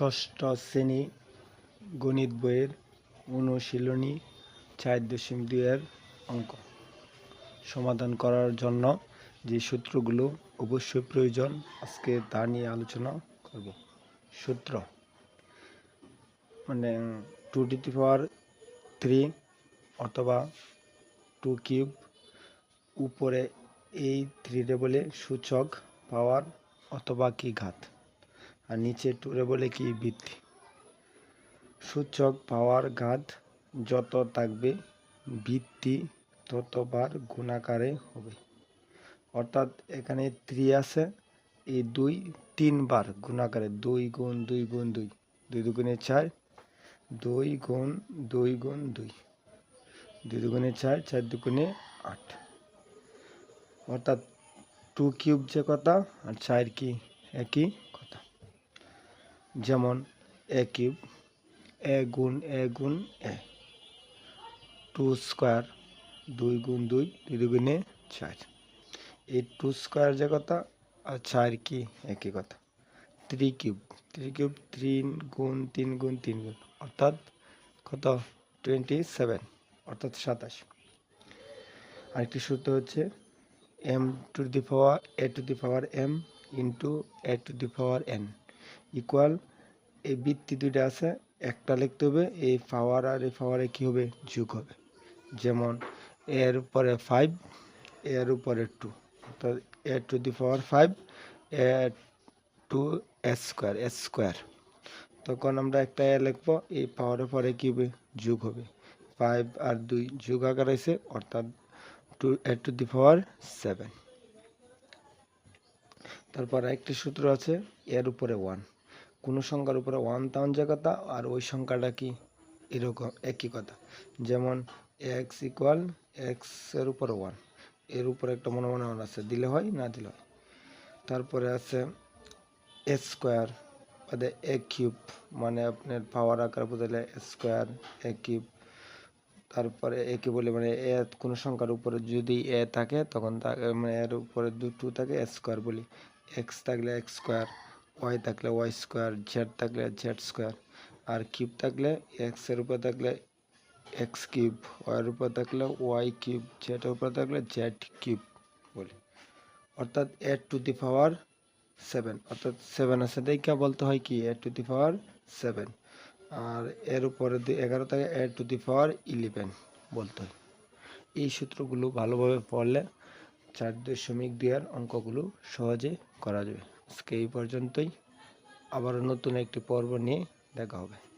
ষষ্ঠ শ্রেণি গণিত বইয়ের অনুশীলনী চার দশমিক দুইয়ের অঙ্ক। সমাধান করার জন্য যে সূত্রগুলো অবশ্যই প্রয়োজন, আজকে তা নিয়ে আলোচনা করব। সূত্র। মানে two to the power three অথবা টু কিউব উপরে এই থ্রিরে বলে সূচক পাওয়ার অথবা কি ঘাত। আর নিচে টুরে বলে কি বৃদ্ধি সূচক, পাওয়ার ঘাত যত থাকবে বৃদ্ধি ততবার গুণাকারে হবে। অর্থাৎ এখানে থ্রি আছে, এই দুই তিনবার গুণাকারে, দুই গুণ দুই গুণ দুই দুই দুগুণে চার, দুই গুণ দুই গুণ দুই দুই দুগুণে চার চার দুগুণে আট। অর্থাৎ টু কিউব যে কথা, আর চার কি একই? যেমন এ কিউব, এ গুণ এ গুণ এ। টু স্কোয়ার দুই গুণ দুই দুই দুগুণে চার। এই টু স্কোয়ার যে কথা আর চার কি একই কথা? Three cube. থ্রি কিউব, তিন গুণ তিন গুণ তিন গুণ। অর্থাৎ কত? টোয়েন্টি সেভেন, অর্থাৎ সাতাশ। আরেকটি সূত্র হচ্ছে M to the power, A to the power M into A to the power N. Equal এই বৃত্তি দুইটা আছে, একটা লিখতে হবে, এই পাওয়ার আর এই পাওয়ারে কী হবে? যোগ হবে। যেমন, এর উপরে ফাইভ এর উপরে টু অর্থাৎ A to the power five A two S square S square তখন আমরা একটা এ লিখব, এই পাওয়ারের পরে কী হবে? যোগ হবে। ফাইভ আর দুই যোগ আকার আছে অর্থাৎ two A to the power seven তারপর একটি সূত্র আছে, এর উপরে ওয়ান কোনো সংখ্যার উপরে ওয়ান যে কথা আর ওই সংখ্যাটা কি এরকম, একই কথা। যেমন এক্স ইকুয়াল এক্সের উপরে ওয়ানের উপরে একটা মনে মনে আছে, দিলে হয়, না দিলে হয়। তারপরে আছে এ স্কোয়ার বাদে এ কিউব মানে আপনার পাওয়ার আকার বোঝালে স্কোয়ার এ কিউব তারপরে একে বলে মানে এ কোনো সংখ্যার উপরে যদি এ থাকে, তখন তাকে মানে এর উপরে দুটো থাকে স্কোয়ার বলি। এক্স থাকলে এক্স স্কোয়ার ওয়াই থাকলে ওয়াই স্কোয়ার জেড থাকলে জেড স্কোয়ার আর কিউব থাকলে এক্সের উপরে থাকলে এক্স কিউব ওয়াইয়ের উপর থাকলে ওয়াই কিউব জেডের উপর থাকলে জেড কিউব বলি। অর্থাৎ A to the power seven অর্থাৎ সেভেন আছে দেখা বলতে হয় কি? এ টু দি পাওয়ার সেভেন আর এর উপরে এগারো থেকে এ টু দি পাওয়ার ইলেভেন বলতে হয়। এই সূত্রগুলো ভালোভাবে পড়লে চার দশমিক দুইয়ের অঙ্কগুলো সহজে করা যাবে। আজকে এই পর্যন্তই। আবার নতুন একটি পর্ব নিয়ে দেখা হবে।